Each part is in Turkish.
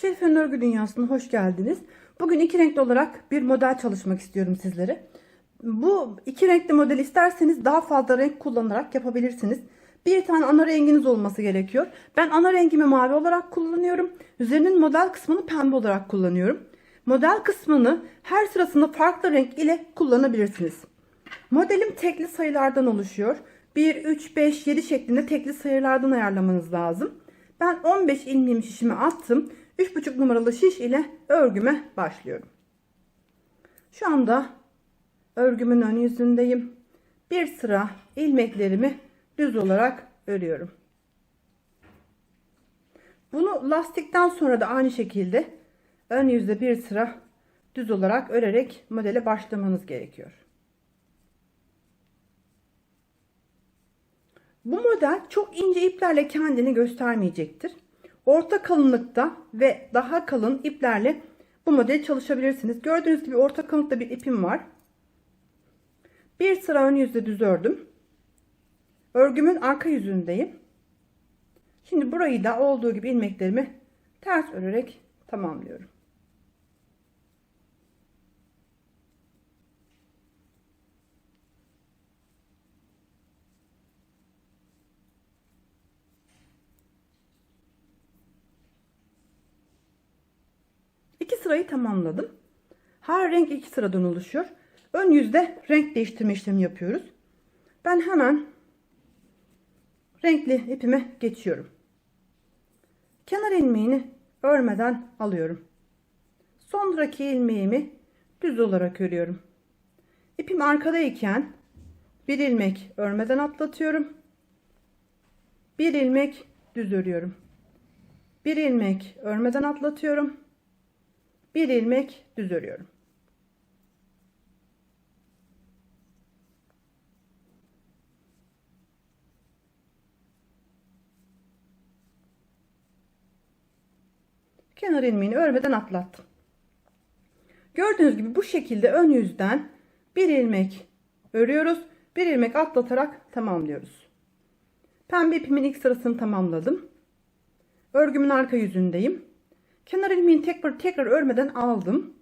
Şerife'nin örgü dünyasına hoş geldiniz. Bugün iki renkli olarak bir model çalışmak istiyorum sizlere. Bu iki renkli model isterseniz daha fazla renk kullanarak yapabilirsiniz. Bir tane ana renginiz olması gerekiyor. Ben ana rengimi mavi olarak kullanıyorum. Üzerinin model kısmını pembe olarak kullanıyorum. Model kısmını her sırasında farklı renk ile kullanabilirsiniz. Modelim tekli sayılardan oluşuyor. 1, 3, 5, 7 şeklinde tekli sayılardan ayarlamanız lazım. Ben 15 ilmeğimi şişime attım. 3,5 numaralı şiş ile örgüme başlıyorum. Şu anda örgümün ön yüzündeyim. Bir sıra ilmeklerimi düz olarak örüyorum. Bunu lastikten sonra da aynı şekilde ön yüzde bir sıra düz olarak örerek modele başlamanız gerekiyor. Bu model çok ince iplerle kendini göstermeyecektir. Orta kalınlıkta ve daha kalın iplerle bu modeli çalışabilirsiniz. Gördüğünüz gibi orta kalınlıkta bir ipim var. Bir sıra ön yüzde düz ördüm. Örgümün arka yüzündeyim. Şimdi burayı da olduğu gibi ilmeklerimi ters örerek tamamlıyorum. İki sırayı tamamladım. Her renk iki sıradan oluşuyor. Ön yüzde renk değiştirme işlemi yapıyoruz. Ben hemen renkli ipime geçiyorum. Kenar ilmeğini örmeden alıyorum. Sonraki ilmeğimi düz olarak örüyorum. İpim arkadayken bir ilmek örmeden atlatıyorum. Bir ilmek düz örüyorum. Bir ilmek örmeden atlatıyorum. Bir ilmek düz örüyorum. kenar ilmeğini örmeden atlattım. Gördüğünüz gibi bu şekilde ön yüzden bir ilmek örüyoruz. Bir ilmek atlatarak tamamlıyoruz. Pembe ipimin ilk sırasını tamamladım. Örgümün arka yüzündeyim. Kenar ilmeğini tekrar tekrar örmeden aldım.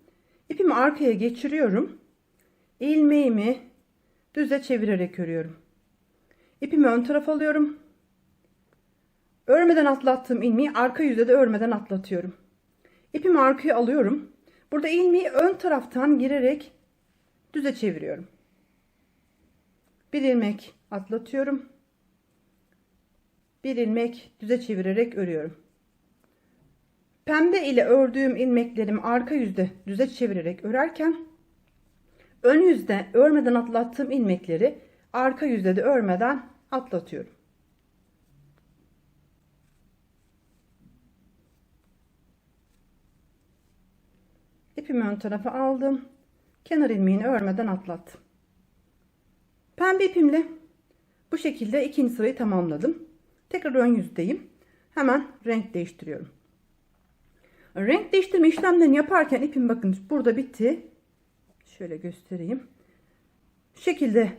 İpimi arkaya geçiriyorum. İlmeğimi düze çevirerek örüyorum. İpimi ön tarafa alıyorum. Örmeden atlattığım ilmeği arka yüzde de örmeden atlatıyorum. İpimi arkaya alıyorum. Burada ilmeği ön taraftan girerek düze çeviriyorum. Bir ilmek atlatıyorum. Bir ilmek düze çevirerek örüyorum. Pembe ile ördüğüm ilmeklerimi arka yüzde düze çevirerek örerken ön yüzde örmeden atlattığım ilmekleri arka yüzde de örmeden atlatıyorum. İpimi ön tarafa aldım. Kenar ilmeğini örmeden atlattım. Pembe ipimle bu şekilde ikinci sırayı tamamladım. Tekrar ön yüzdeyim. Hemen renk değiştiriyorum. Renk değiştirme işlemlerini yaparken ipim bakın burada bitti. Şöyle göstereyim. Şu şekilde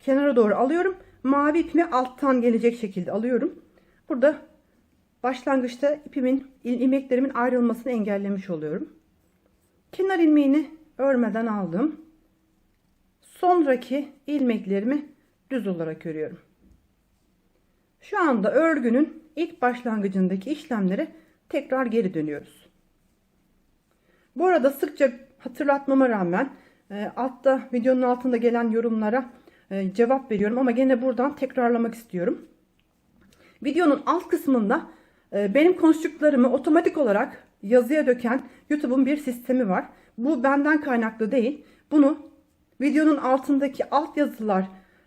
kenara doğru alıyorum. Mavi ipimi alttan gelecek şekilde alıyorum. Burada başlangıçta ipimin ilmeklerimin ayrılmasını engellemiş oluyorum. Kenar ilmeğini örmeden aldım. Sonraki ilmeklerimi düz olarak örüyorum. Şu anda örgünün ilk başlangıcındaki işlemlere tekrar geri dönüyoruz. Bu arada sıkça hatırlatmama rağmen e, altta videonun altında gelen yorumlara e, cevap veriyorum ama gene buradan tekrarlamak istiyorum. Videonun alt kısmında e, benim konuştuklarımı otomatik olarak yazıya döken YouTube'un bir sistemi var. Bu benden kaynaklı değil. Bunu videonun altındaki alt yazılar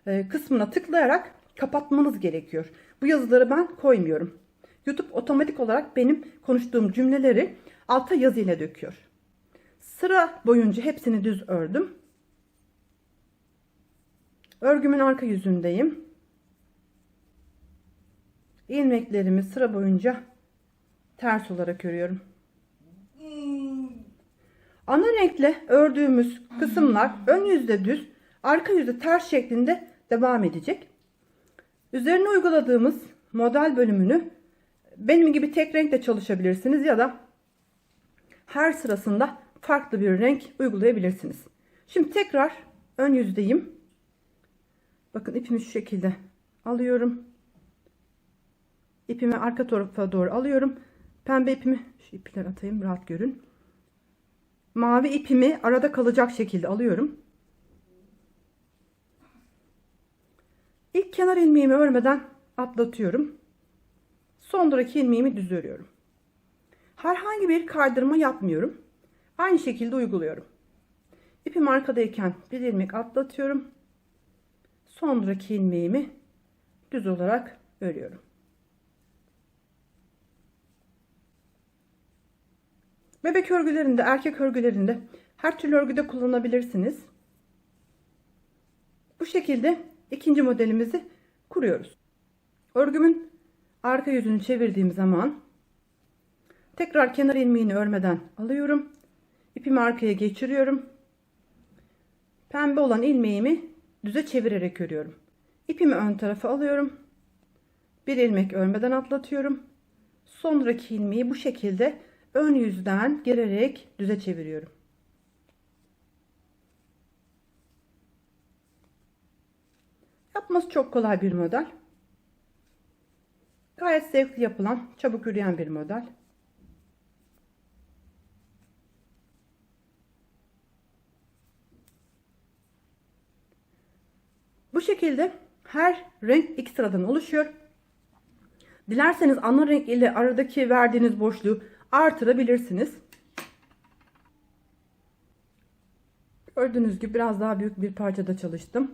e, kısmına tıklayarak kapatmanız gerekiyor. Bu yazıları ben koymuyorum. YouTube otomatik olarak benim konuştuğum cümleleri alta yazıyla döküyor. Sıra boyunca hepsini düz ördüm. Örgümün arka yüzündeyim. İlmeklerimi sıra boyunca ters olarak örüyorum. Ana renkle ördüğümüz kısımlar ön yüzde düz, arka yüzde ters şeklinde devam edecek. Üzerine uyguladığımız model bölümünü benim gibi tek renkle çalışabilirsiniz ya da her sırasında farklı bir renk uygulayabilirsiniz. Şimdi tekrar ön yüzdeyim. Bakın ipimi şu şekilde alıyorum. İpimi arka tarafa doğru alıyorum. Pembe ipimi şu ipler atayım rahat görün. Mavi ipimi arada kalacak şekilde alıyorum. İlk kenar ilmeğimi örmeden atlatıyorum. Sondaki ilmeğimi düz örüyorum. Herhangi bir kaydırma yapmıyorum. Aynı şekilde uyguluyorum. İpim arkadayken bir ilmek atlatıyorum. Sonraki ilmeğimi düz olarak örüyorum. Bebek örgülerinde, erkek örgülerinde her türlü örgüde kullanabilirsiniz. Bu şekilde ikinci modelimizi kuruyoruz. Örgümün arka yüzünü çevirdiğim zaman tekrar kenar ilmeğini örmeden alıyorum. İpimi arkaya geçiriyorum. Pembe olan ilmeğimi düze çevirerek örüyorum. İpimi ön tarafa alıyorum. Bir ilmek örmeden atlatıyorum. Sonraki ilmeği bu şekilde ön yüzden gererek düze çeviriyorum. Yapması çok kolay bir model. Gayet zevkli yapılan, çabuk yürüyen bir model. Bu şekilde her renk iki sıradan oluşuyor. Dilerseniz ana renk ile aradaki verdiğiniz boşluğu artırabilirsiniz. Gördüğünüz gibi biraz daha büyük bir parçada çalıştım.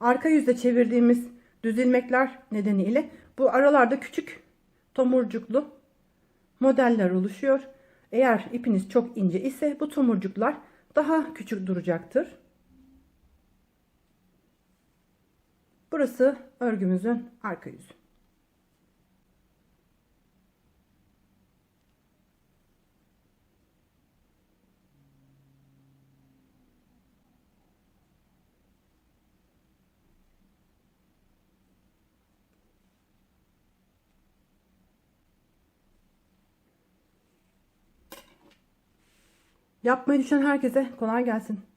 Arka yüzde çevirdiğimiz düz ilmekler nedeniyle bu aralarda küçük tomurcuklu modeller oluşuyor. Eğer ipiniz çok ince ise bu tomurcuklar daha küçük duracaktır. Burası örgümüzün arka yüzü. Yapmayı düşen herkese kolay gelsin.